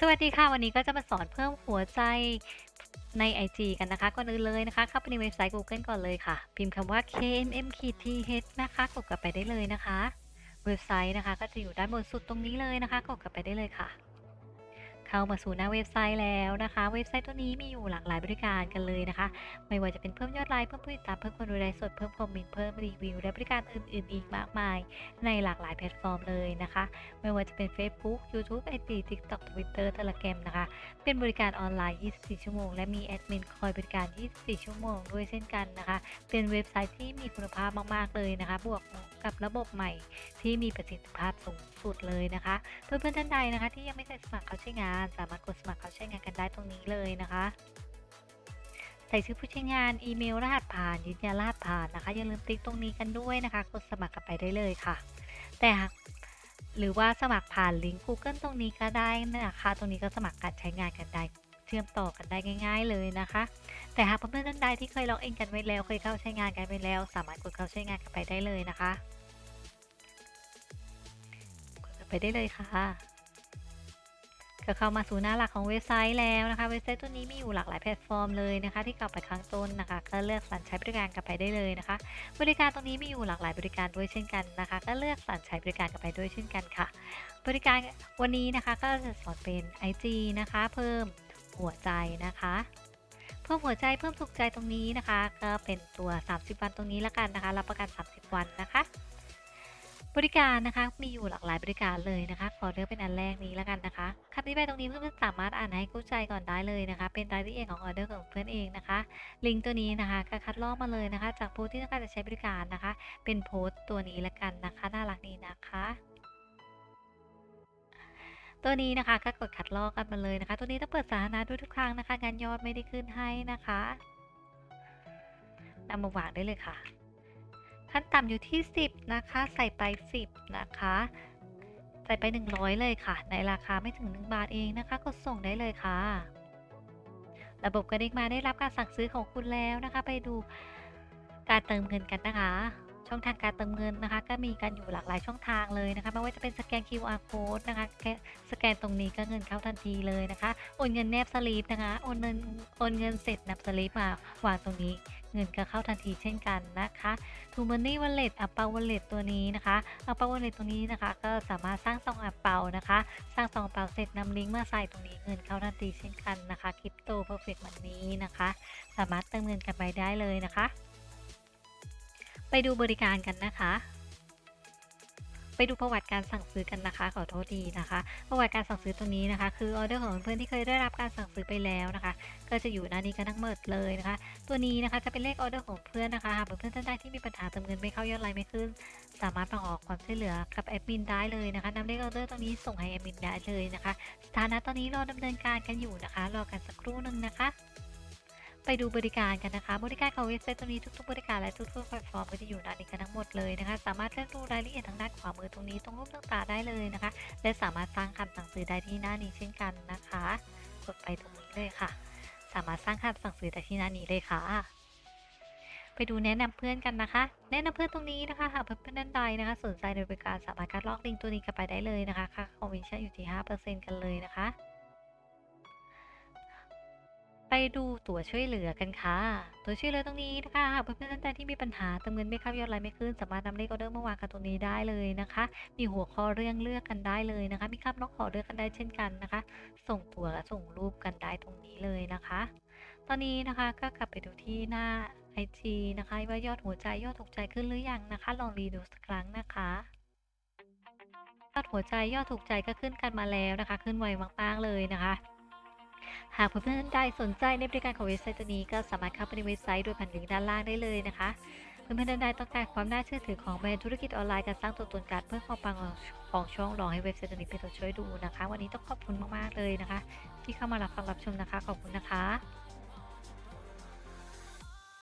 สวัสดีค่ะวันนี้ก็จะมาสอนเพิ่มหัวใจใน IG กันนะคะก่อนอื่นเลยนะคะเข้าไปในเว็บไซต์ Google ก่อนเลยค่ะ พิมพ์คำว่า kmm-th นะคะกดกลับไปได้เลยนะคะ เว็บไซต์นะคะก็จะอยู่ด้านบนสุดตรงนี้เลยนะคะกดกลับไปได้เลยค่ะ เข้ามาสู่หน้าเว็บไซต์แล้วนะคะ เว็บไซต์ตัวนี้มีอยู่หลากหลายบริการกันเลยนะคะ ไม่ว่าจะเป็นเพิ่มยอดไลค์เพิ่มผู้ติดตามเพิ่มคนดูไลฟ์สดเพิ่มคอมเมนต์เพิ่มรีวิวและบริการอื่น ๆ อีกมากมาย ในหลากหลายแพลตฟอร์มเลยนะคะ ไม่ว่าจะเป็น Facebook YouTube IG TikTok Twitter Telegram นะคะ เป็นบริการออนไลน์ 24 ชั่วโมง และมีแอดมินคอยบริการ 24 ชั่วโมงด้วยเช่นกันนะคะ เป็นเว็บไซต์ที่มีคุณภาพมาก ๆ เลยนะคะ บวกกับระบบใหม่ที่มีประสิทธิภาพสูงสุดเลยนะคะเพื่อนๆท่านใดนะคะ ที่ยังไม่เคยสมัครเข้าใช้งานสามารถกดสมัครเข้าใช้งานกันได้ตรงนี้เลยนะคะ ใส่ชื่อผู้ใช้งานอีเมลรหัสผ่านยืนยันรหัสผ่านนะคะอย่าลืมติ๊กตรงนี้กันด้วยนะคะ กดสมัครกันไปได้เลยค่ะ แต่หากหรือว่าสมัครผ่านลิงก์ Google ตรงนี้ก็ได้นะคะ ตรงนี้ก็สมัครการใช้งานกันได้เชื่อมต่อกันได้ง่าย ๆ เลยนะคะ แต่หากเพื่อนๆท่านใดที่เคยล็อกอินกันไว้แล้ว เคยเข้าใช้งานกันไปแล้ว สามารถกดเข้าใช้งานกันไปได้เลยนะคะ กดกันไปได้เลยค่ะ ก็เข้ามาสู่หน้าหลักของเว็บไซต์แล้วนะคะ เว็บไซต์ตัวนี้มีอยู่หลากหลายแพลตฟอร์มเลยนะคะ ที่กล่าวไปข้างต้นนะคะ ก็เลือกสรรใช้บริการกันไปได้เลยนะคะ บริการตรงนี้มีอยู่หลากหลายบริการด้วยเช่นกันนะคะ ก็เลือกสรรใช้บริการกันไปด้วยเช่นกันค่ะ บริการวันนี้นะคะก็จะสอนเป็น IG นะคะ เพิ่มหัวใจนะคะเพิ่มหัวใจเพิ่มสุขใจตรงนี้นะคะ ก็เป็นตัว 30 วันตรงนี้แล้วกันนะคะ รับประกัน 30 วันนะคะ บริการนะคะมีอยู่หลากหลายบริการเลยนะคะ ขอเลือกเป็นอันแรกนี้แล้วกันนะคะคำอธิบายตรงนี้เพื่อนๆสามารถอ่านให้เข้าใจก่อนได้เลยนะคะ เป็นรายละเอียดของออเดอร์ของเพื่อนเองนะคะ ลิงก์ตัวนี้นะคะก็คัดลอกมาเลยนะคะ จากโพสที่ต้องการจะใช้บริการนะคะ เป็นโพสต์ตัวนี้แล้วกันนะคะน่ารักดีนะคะตัวนี้นะคะก็กดคัดลอกกันมาเลยนะคะ ตัวนี้ต้องเปิดสาธารณะด้วยทุกครั้งนะคะงานยอดไม่ได้ขึ้นให้นะคะนำมาวางได้เลยค่ะ ขั้นต่ำอยู่ที่ 10 นะคะ ใส่ไป 10 นะคะ ใส่ไป 100 เลยค่ะ ในราคาไม่ถึง 1 บาทเองนะคะ กดส่งได้เลยค่ะ ระบบกระดิ่งมาได้รับการสั่งซื้อของคุณแล้วนะคะ ไปดูการเติมเงินกันนะคะ ช่องทางการเติมเงินนะคะ ก็มีกันอยู่หลากหลายช่องทางเลยนะคะ ไม่ว่าจะเป็นสแกน QR code นะคะแค่สแกนตรงนี้ก็เงินเข้าทันทีเลยนะคะ โอนเงินแนบสลิปนะคะ โอนเงิน โอนเงินเสร็จนับสลิปมาวางตรงนี้ เงินก็เข้าทันทีเช่นกันนะคะทูมันนี่วอลเล็ตอัปเปาวอลเล็ตตัวนี้นะคะอัปเปาวอลเล็ตตัวนี้นะคะ ก็สามารถสร้างซองอัปเปานะคะ สร้างซองอัปเปาเสร็จนำลิงก์มาใส่ตรงนี้เงินเข้าทันทีเช่นกันนะคะคริปโตเพอร์เฟกต์วันนี้นะคะ สามารถเติมเงินกันไปได้เลยนะคะ ไปดูบริการกันนะคะ ไปดูประวัติการสั่งซื้อกันนะคะขอโทษทีนะคะ ประวัติการสั่งซื้อตรงนี้นะคะ คือออเดอร์ของเพื่อนที่เคยได้รับการสั่งซื้อไปแล้วนะคะ ก็จะอยู่หน้านี้กันทั้งหมดเลยนะคะ ตัวนี้นะคะจะเป็นเลขออเดอร์ของเพื่อนนะคะหากเพื่อนท่านใดที่มีปัญหาเติมเงินไม่เข้ายอดไลน์ไม่ขึ้น สามารถมาออกความช่วยเหลือกับแอดมินได้เลยนะคะนำเลขออเดอร์ตรงนี้ส่งให้แอดมินได้เลยนะคะสถานะตอนนี้รอดำเนินการกันอยู่นะคะรอกันสักครู่หนึ่งนะคะ ไปดูบริการกันนะคะ บริการของเว็บไซต์ตัวนี้ทุกๆ บริการและทุกๆแพลตฟอร์มก็จะอยู่ด้านนี้กันทั้งหมดเลยนะคะ สามารถเลือกดูรายละเอียดทางด้านขวามือตรงนี้ตรงรูปต่างๆได้เลยนะคะ และสามารถสร้างคำสั่งซื้อได้ที่หน้านี้เช่นกันนะคะ กดไปตรงนี้เลยค่ะ สามารถสร้างคำสั่งซื้อได้ที่หน้านี้เลยค่ะไปดูแนะนำเพื่อนกันนะคะ แนะนำเพื่อนตรงนี้นะคะหากเพื่อนๆท่านใดนะคะ สนใจในบริการสามารถคัดลอกลิงก์ตัวนี้กันไปได้เลยนะคะ ค่าคอมมิชชั่นอยู่ที่5%กันเลยนะคะ ไปดูตัวช่วยเหลือกันค่ะ ตัวช่วยเหลือตรงนี้นะคะหากเพื่อนๆท่านใดที่มีปัญหาเติมเงินไม่เข้ายอดไลน์ไม่ขึ้น สามารถนำเลขออเดอร์มาวางกันตรงนี้ได้เลยนะคะ มีหัวข้อเรื่องเลือกกันได้เลยนะคะ มีคำล็อกขอเลือกกันได้เช่นกันนะคะ ส่งตัวและส่งรูปกันได้ตรงนี้เลยนะคะ ตอนนี้นะคะก็กลับไปดูที่หน้า IG นะคะว่ายอดหัวใจยอดถูกใจขึ้นหรือยังนะคะ ลองรีดูสักครั้งนะคะยอดหัวใจยอดถูกใจก็ขึ้นกันมาแล้วนะคะ ขึ้นไวมากๆเลยนะคะ หากเพื่อนๆท่านใดสนใจในบริการของเว็บไซต์ตัวนี้ก็สามารถเข้าไปในเว็บไซต์โดยผ่านลิงก์ด้านล่างได้เลยนะคะ เพื่อนๆท่านใดต้องการความน่าเชื่อถือของแบรนด์ธุรกิจออนไลน์การสร้างตัวตนการเพื่อความปังของช่องรองให้เว็บไซต์ตัวนี้เป็นตัวช่วยดูนะคะ วันนี้ต้องขอบคุณมากๆเลยนะคะ ที่เข้ามารับฟังรับชมนะคะขอบคุณนะคะ